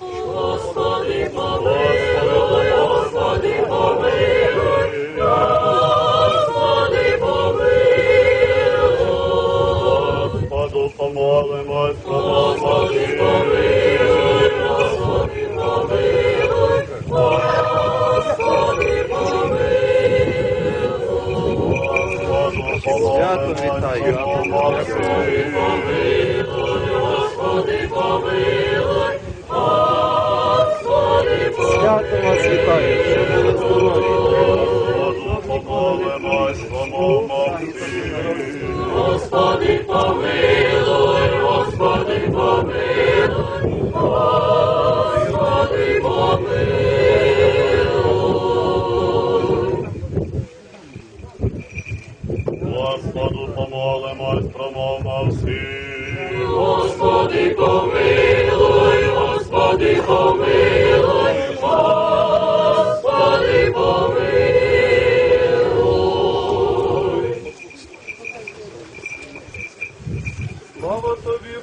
Господи, помилуй, Господи, помилуй, Господи, помилуй. Господу помолимось, Господи, помилуй, Господи, помилуй, Господи, помилуй. Свято вітаю, Господи, помилуй. Свято вас вітаю, щоб були здорові. Господу помолимось, помолимось. Господи, помилуй, Господи, помилуй, Господи, помилуй. Господу помолимось, промовмо всі. Господи, помилуй, Господи, помилуй, Слава тобі,